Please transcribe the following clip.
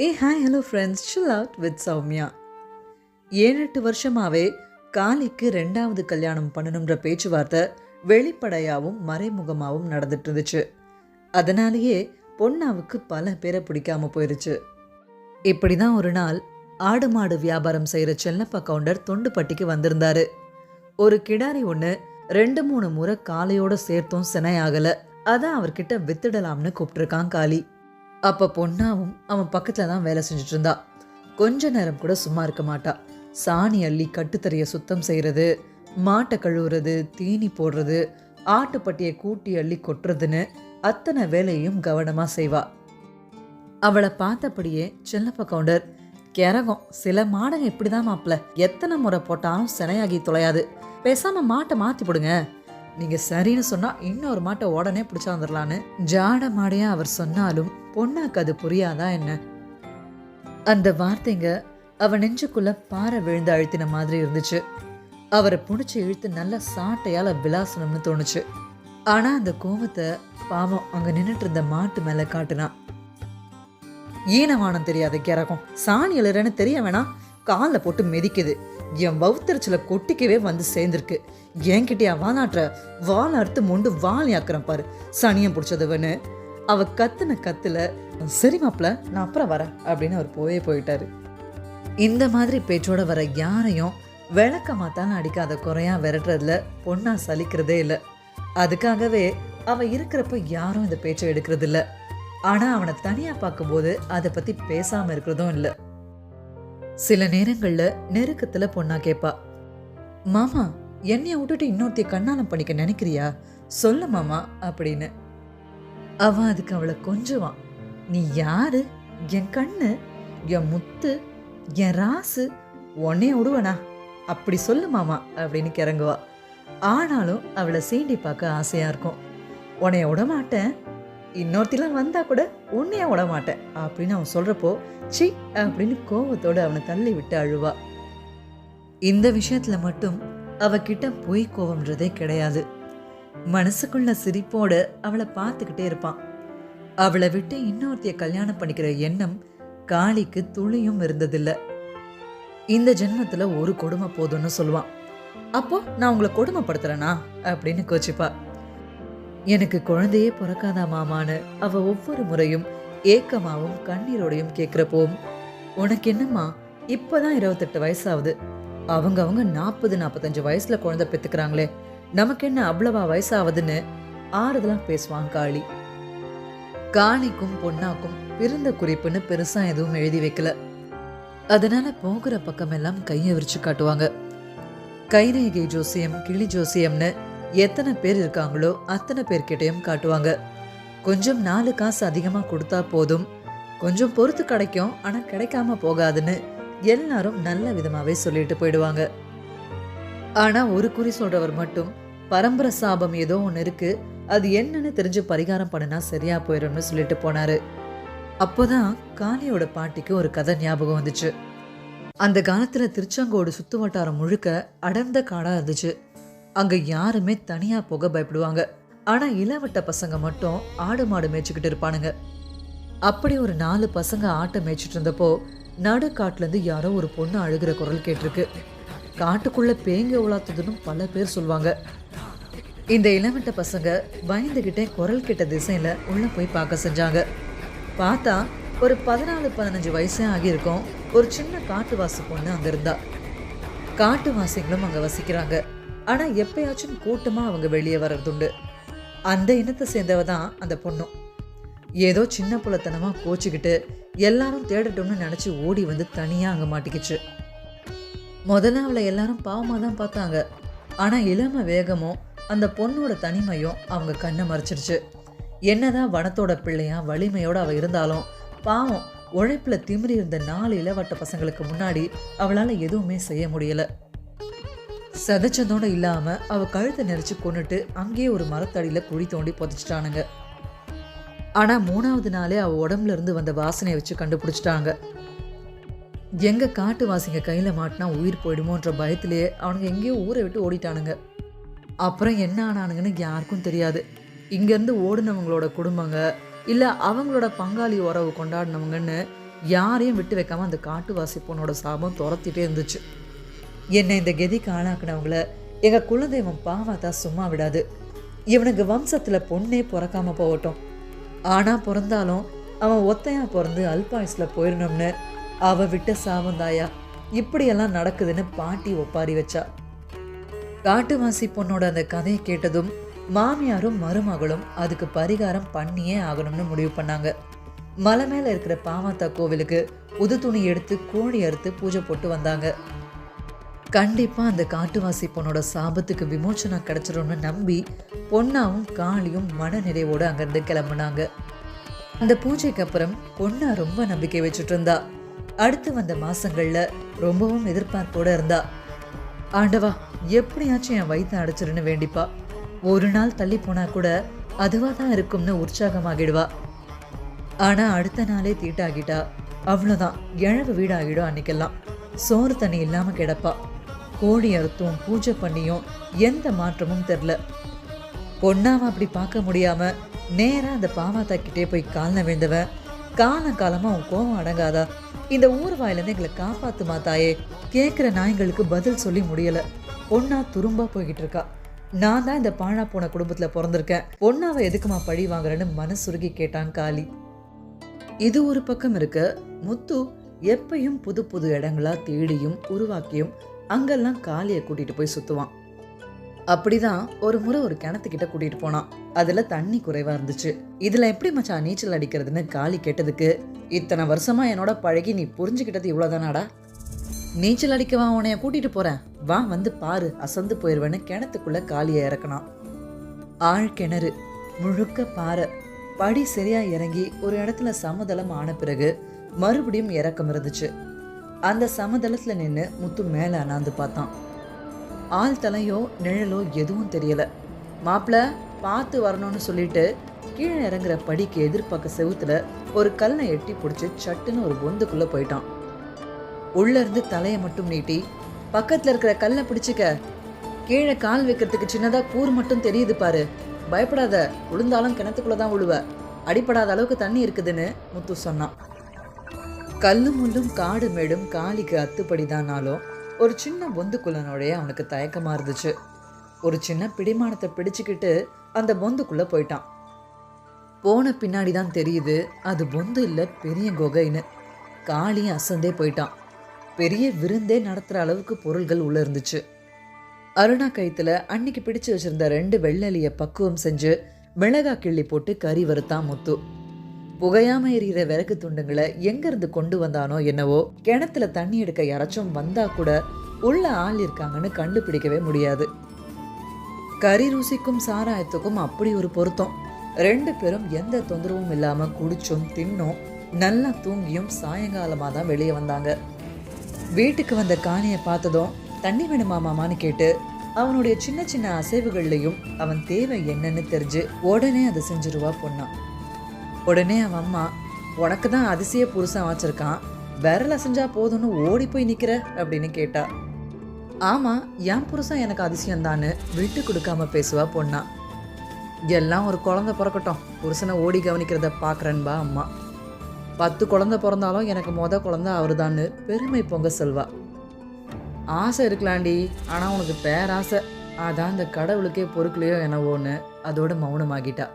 A hi hello friends chill out with Soumya ஏழு எட்டு காளிக்கு ரெண்டாவது கல்யாணம் பண்ணணுன்ற பேச்சுவார்த்தை வெளிப்படையாகவும் மறைமுகமாகவும் நடந்துட்டு இருந்துச்சு அதனாலேயே பொன்னாவுக்கு பல பேரை பிடிக்காம போயிருச்சு. இப்படி தான் ஒரு நாள் ஆடு மாடு வியாபாரம் செய்கிற செல்லப்பா கவுண்டர் தொண்டுப்பட்டிக்கு வந்திருந்தாரு. ஒரு கிடாரி ஒன்று ரெண்டு மூணு முறை காளையோடு சேர்த்தும் சினையாகலை அதான் அவர்கிட்ட வித்துடலாம்னு கூப்பிட்டுருக்கான் காளி. அப்போ பொன்னாவும் அவன் பக்கத்தில் தான் வேலை செஞ்சுட்டு இருந்தா கொஞ்ச நேரம் கூட சும்மா இருக்க மாட்டா. சாணி அள்ளி கட்டுத்தறிய சுத்தம் செய்கிறது மாட்டை கழுவுறது தீனி போடுறது ஆட்டுப்பட்டியை கூட்டி அள்ளி கொட்டுறதுன்னு அத்தனை வேலையும் கவனமாக செய்வா. அவளை பார்த்தபடியே செல்லப்ப கவுண்டர் கிறகம் சில மாடங்க இப்படிதான் மாப்பிள எத்தனை முறை போட்டாலும் சினையாகி தொலையாது. பேசாம மாட்டை மாத்தி போடுங்க. நீங்க சரின்னு சொன்னா இன்னொரு மாட்டை உடனே பிடிச்சா வந்துடலான்னு ஜாட மாடையா அவர் சொன்னாலும் பொண்ணாக்கு அது புரியாதா என்ன? அந்த வார்த்தைங்க அவன் நெஞ்சுக்குள்ள பாறை விழுந்து அழுத்தின மாதிரி இருந்துச்சு. அவரை பிடிச்சி இழுத்து நல்ல சாட்டையால விலாசனம்னு தோணுச்சு. ஆனா அந்த கோபத்தை பாவம் அங்க நின்றுட்டு இருந்த மாட்டு மேல காட்டுனான் ஈனவானம் தெரியாத கிறகம் சாணி எழுறன்னு தெரிய வேணாம். காலில் போட்டு மிதிக்குது. என் வவுத்தரிச்சல கொட்டிக்கவே வந்து சேர்ந்துருக்கு. என்கிட்டயா வாலாட்டுற வால் அறுத்து மொண்டு வால் ஆக்குறேன் பாரு. சனியம் பிடிச்சதுவனு அவ கத்துன கத்துல சரி மாப்பிள நான் அப்புறம் வரேன் அப்படின்னு அவர் போயே போயிட்டாரு. இந்த மாதிரி பேச்சோட வர யாரையும் விளக்கமாத்தான அடிக்காத குறையா விரட்டுறதுல பொண்ணா சலிக்கிறதே இல்லை. அதுக்காகவே அவன் இருக்கிறப்ப யாரும் இந்த பேச்சை எடுக்கிறது இல்லை ஆனால் அவனை தனியாக பார்க்கும்போது அதை பற்றி பேசாமல் இருக்கிறதும் இல்லை. சில நேரங்களில் நெருக்கத்தில் பொண்ணா கேட்பா மாமா என்னைய விட்டுட்டு இன்னொருத்தைய கண்ணாலம் பண்ணிக்க நினைக்கிறியா? சொல்லு மாமா அப்படின்னு. அவன் அதுக்கு அவளை கொஞ்சுவான் நீ யாரு? என் கண்ணு என் முத்து என் ராசு உன்னே விடுவனா? அப்படி சொல்லு மாமா அப்படின்னு கிறங்குவா. ஆனாலும் அவளை சீண்டி பார்க்க ஆசையா இருக்கும். உன்னைய விட மாட்டேன் இன்னொருத்திலாம் வந்தால் கூட உன்னையே விட மாட்டேன். அப்படின்னு அவன் சொல்கிறப்போ சி அப்படின்னு கோவத்தோடு அவனை தள்ளி விட்டு அழுவா. இந்த விஷயத்தில் மட்டும் அவகிட்ட பொய் கோவம்ன்றதே கிடையாது. மனசுக்குள்ள சிரிப்போடு அவளை பார்த்துக்கிட்டே இருப்பான். அவளை விட்டு இன்னொருத்திய கல்யாணம் பண்ணிக்கிற எண்ணம் காளிக்கு துளியும் இருந்ததில்லை. இந்த ஜென்மத்தில் ஒரு கொடுமை போதும்னு சொல்லுவான். அப்போ நான் உங்களை கொடுமைப்படுத்துறேனா? அப்படின்னு கோச்சிப்பா. எனக்கு குழந்தையே பிறக்காதா மாமான்னு அவ ஒவ்வொரு முறையும் ஏக்கமாவும் கண்ணீரோடையும் கேட்குறப்போவும் உனக்கு என்னம்மா இப்பதான் இருபத்தெட்டு வயசாகுது. அவங்க அவங்க நாற்பது நாற்பத்தஞ்சு வயசுல குழந்தை பெத்துக்கிறாங்களே. நமக்கு என்ன அவ்வளவா வயசாகுதுன்னு ஆறுதலா பேசுவான் காளி. காளிக்கும் பொன்னாக்கும் பிறந்த குறிப்புன்னு பெருசா எதுவும் எழுதி வைக்கல. அதனால போகிற பக்கமெல்லாம் கையை விரிச்சு காட்டுவாங்க. கைரேகை ஜோசியம் கிளி ஜோசியம்னு எத்தனை பேர் இருக்காங்களோ அத்தனை பேர்கிட்டையும் காட்டுவாங்க. கொஞ்சம் நாலு காசு அதிகமாக கொடுத்தா போதும். கொஞ்சம் பொறுத்து கிடைக்கும் ஆனால் கிடைக்காம போகாதுன்னு எல்லாரும் நல்ல விதமாகவே சொல்லிட்டு போயிடுவாங்க. ஆனால் ஒரு குறி சொல்றவர் மட்டும் பரம்பரை சாபம் ஏதோ ஒன்று இருக்கு அது என்னன்னு தெரிஞ்சு பரிகாரம் பண்ணினா சரியா போயிடும்னு சொல்லிட்டு போனாரு. அப்போதான் காளியோட பாட்டிக்கு ஒரு கதை ஞாபகம் வந்துச்சு. அந்த காலத்தில் திருச்செங்கோடு சுத்து வட்டாரம் முழுக்க அடர்ந்த காடாக இருந்துச்சு. அங்கே யாருமே தனியாக போக பயப்படுவாங்க. ஆனால் இளவட்ட பசங்க மட்டும் ஆடு மாடு மேய்ச்சிக்கிட்டு இருப்பானுங்க. அப்படி ஒரு நாலு பசங்க ஆட்டை மேய்ச்சிட்டு இருந்தப்போ நடுக்காட்டிலேருந்து யாரோ ஒரு பொண்ணு அழுகிற குரல் கேட்டிருக்கு. காட்டுக்குள்ளே பேங்க உலாத்துதுன்னு பல பேர் சொல்லுவாங்க இந்த இளவட்ட பசங்க பயந்துகிட்டே குரல் கிட்ட திசையில் உள்ள போய் பார்க்க செஞ்சாங்க. பார்த்தா ஒரு பதினாலு பதினஞ்சு வயசே ஆகியிருக்கும். ஒரு சின்ன காட்டுவாசி பொண்ணு அங்கே இருந்தா. காட்டுவாசிகளும் அங்கே வசிக்கிறாங்க. ஆனால் எப்பயாச்சும் கூட்டமாக அவங்க வெளியே வர்றதுண்டு. அந்த இனத்தை சேர்ந்தவ தான் அந்த பொண்ணும். ஏதோ சின்ன புலத்தனமாக கோச்சிக்கிட்டு எல்லாரும் தேடட்டும்னு நினச்சி ஓடி வந்து தனியாக அங்கே மாட்டிக்கிச்சு. முதல்ல அவளை எல்லாரும் பாவமாக தான் பார்த்தாங்க. ஆனால் இளம வேகமும் அந்த பொண்ணோட தனிமையும் அவங்க கண்ணை மறைச்சிருச்சு. என்னதான் வனத்தோட பிள்ளையா வலிமையோட அவள் இருந்தாலும் பாவம் உழைப்பில் திமிரி இருந்த நாலு இளவட்ட பசங்களுக்கு முன்னாடி அவளால் எதுவுமே செய்ய முடியல. சதச்சந்தோட இல்லாமல் அவள் கழுத்தை நெரிச்சு கொன்னுட்டு அங்கேயே ஒரு மரத்தடியில் குழி தோண்டி புதைச்சிட்டானுங்க. ஆனால் மூணாவது நாளே அவள் உடம்புல இருந்து வந்த வாசனையை வச்சு கண்டுபிடிச்சிட்டாங்க. எங்கே காட்டுவாசிங்க கையில் மாட்டினா உயிர் போயிடுமோன்ற பயத்திலேயே அவனுங்க எங்கேயோ ஊரை விட்டு ஓடிட்டானுங்க. அப்புறம் என்ன ஆனானுங்கன்னு யாருக்கும் தெரியாது. இங்கேருந்து ஓடினவங்களோட குடும்பங்க இல்லை அவங்களோட பங்காளி உறவு கொண்டாடினவங்கன்னு யாரையும் விட்டு வைக்காமல் அந்த காட்டுவாசி பொண்ணோட சாபம் துரத்திட்டே இருந்துச்சு. என்னை இந்த கெதிக்கு ஆளாக்குனவங்கள எங்க குலதெய்வம் பாவாத்தா சும்மா விடாது. இவனுக்கு வம்சத்துல பொண்ணே பிறக்காம போகட்டும். ஆனால் பிறந்தாலும் அவன் ஒத்தையா பிறந்து அல்பாயுஸில் போயிடணும்னு அவ விட்ட சாவந்தாயா இப்படியெல்லாம் நடக்குதுன்னு பாட்டி ஒப்பாரி வச்சா. காட்டுவாசி பொண்ணோட அந்த கதையை கேட்டதும் மாமியாரும் மருமகளும் அதுக்கு பரிகாரம் பண்ணியே ஆகணும்னு முடிவு பண்ணாங்க. மலை மேலே இருக்கிற பாவாத்தா கோவிலுக்கு புது துணி எடுத்து கோழி அறுத்து பூஜை போட்டு வந்தாங்க. கண்டிப்பாக அந்த காட்டுவாசி பொண்ணோட சாபத்துக்கு விமோச்சனம் கிடச்சிரும்னு நம்பி பொன்னாவும் காளியும் மன நிறைவோடு அங்கேருந்து கிளம்புனாங்க. அந்த பூஜைக்கு அப்புறம் பொண்ணா ரொம்ப நம்பிக்கை வச்சுட்டு இருந்தா அடுத்து வந்த மாதங்களில் ரொம்பவும் எதிர்பார்ப்போடு இருந்தா. ஆண்டவா எப்படியாச்சும் என் வயிற்று அடைச்சிருன்னு வேண்டிப்பா. ஒரு நாள் தள்ளி போனால் கூட அதுவாக தான் இருக்கும்னு உற்சாகமாகிடுவா. ஆனால் அடுத்த நாளே தீட்டாகிட்டா. அவ்வளோதான் இழவு வீடாகிடும் அன்னைக்கெல்லாம். சோறு தண்ணி இல்லாமல் கிடப்பா. கோழி அறுத்தும் பூஜை பண்ணியும் எந்த மாற்றமும் தெரில பொண்ணாவை அப்படி பார்க்க முடியாம நேரா அந்த பாவாத்தா கிட்டே போய் கால்ன விழுந்தவன் காலம் காலமா உன் கோவம் அடங்காதா? இந்த ஊர்வாயிலேருந்து எங்களை காப்பாத்துமா தாயே? கேட்குற நாய்களுக்கு பதில் சொல்லி முடியல. பொண்ணா துரும்பா போய்கிட்டு இருக்கா. நான் தான் இந்த பாழா போன குடும்பத்துல பிறந்திருக்கேன். பொண்ணாவை எதுக்குமா பழி வாங்குறேன்னு மனசுருகி கேட்டான் காளி. இது ஒரு பக்கம் இருக்க. முத்து எப்பயும் புது புது இடங்களா தேடியும் உருவாக்கியும் அங்கெல்லாம் காளியை கூட்டிட்டு போய் சுத்துவான். அப்படிதான் ஒரு முறை ஒரு கிணத்துக்கிட்ட கூட்டிட்டு போனான். அதுல தண்ணி குறைவா இருந்துச்சு. இதுல எப்படி மச்சான் நீச்சல் அடிக்கிறதுன்னு காளி கேட்டதுக்கு இத்தனை வருஷமா என்னோட பழகி நீ புரிஞ்சுக்கிட்டது இவ்வளவுதானாடா? நீச்சல் அடிக்கவா உன்னைய கூட்டிட்டு போறேன்? வா வந்து பாரு அசந்து போயிடுவேன்னு கிணத்துக்குள்ள காளியை இறக்கினான். ஆழ் கிணறு முழுக்க பாறை. படி சரியா இறங்கி ஒரு இடத்துல சமதளம் ஆன பிறகு மறுபடியும் இறக்கம் இருந்துச்சு. அந்த சமதளத்தில் நின்று முத்து மேலே அண்ணாந்து பார்த்தான். ஆள் தலையோ நிழலோ எதுவும் தெரியலை. மாப்பிள பார்த்து வரணும்னு சொல்லிட்டு கீழே இறங்குற படிக்கு எதிர்பார்க்க செவுத்துல ஒரு கல்லை எட்டி பிடிச்சி சட்டுன்னு ஒரு பொந்துக்குள்ளே போயிட்டான். உள்ளேருந்து தலையை மட்டும் நீட்டி பக்கத்தில் இருக்கிற கல்லை பிடிச்சிக்க. கீழே கால் வைக்கிறதுக்கு சின்னதாக கூர் மட்டும் தெரியுது பாரு. பயப்படாத. விழுந்தாலும் கிணத்துக்குள்ளே தான் விழுவ அடிப்படாத அளவுக்கு தண்ணி இருக்குதுன்னு முத்து சொன்னான். கல்லு முள்ளும் காடு மேடும் காலிக்கு அத்துப்படிதானாலும் ஒரு சின்ன பொந்துக்குள்ள நுழைய அவனுக்கு தயக்கமாக இருந்துச்சு. ஒரு சின்ன பிடிமானத்தை பிடிச்சிக்கிட்டு அந்த பொந்துக்குள்ளே போயிட்டான். போன பின்னாடி தான் தெரியுது அது பொந்து இல்லை பெரிய குகைன்னு. காளி அசந்தே போயிட்டான். பெரிய விருந்தே நடத்துகிற அளவுக்கு பொருள்கள் உள்ள இருந்துச்சு. அருணா கயித்துல அன்னைக்கு பிடிச்சு வச்சிருந்த ரெண்டு வெள்ளலியை பக்குவம் செஞ்சு மிளகா கிள்ளி போட்டு கறி வறுத்தான் முத்து. புகையாம எரியிற விறகு துண்டுங்களை எங்க இருந்து கொண்டு வந்தானோ என்னவோ கிணத்துல தண்ணி எடுக்க யாராச்சும் வந்தா கூட உள்ள ஆள் இருக்காங்கன்னு கண்டுபிடிக்கவே முடியாது. கறி ருசிக்கும் சாராயத்துக்கும் அப்படி ஒரு பொருத்தம். ரெண்டு பேரும் எந்த தொந்தரவும் இல்லாம குடிச்சும் தின்னும் நல்லா தூங்கியும் சாயங்காலமா தான் வெளியே வந்தாங்க. வீட்டுக்கு வந்த காணியை பார்த்ததும் தண்ணி வேணுமா மாமான்னு கேட்டு அவனுடைய சின்ன சின்ன அசைவுகள்லையும் அவன் தேவை என்னன்னு தெரிஞ்சு உடனே அதை செஞ்சிருவா பொண்ணான் உடனே அவன் அம்மா உனக்கு தான் அதிசய புருஷன் வச்சிருக்கான். விரல் அசைஞ்சா போதும்னு ஓடி போய் நிற்கிற அப்படின்னு கேட்டா. ஆமாம் என் புருஷன் எனக்கு அதிசயம்தான்னு விட்டு கொடுக்காம பேசுவா பொண்ணா. எல்லாம் ஒரு குழந்தை பிறக்கட்டும். புருஷனை ஓடி கவனிக்கிறத பார்க்குறேன்பா அம்மா. பத்து குழந்தை பிறந்தாலும் எனக்கு மொத குழந்தை அவருதான்னு பெருமை பொங்க செல்வா. ஆசை இருக்கலாண்டி ஆனால் உனக்கு பேராசை. அதான் அந்த கடவுளுக்கே பொறுக்கலையோ என்னவோன்னு அதோட மௌனமாகிட்டா.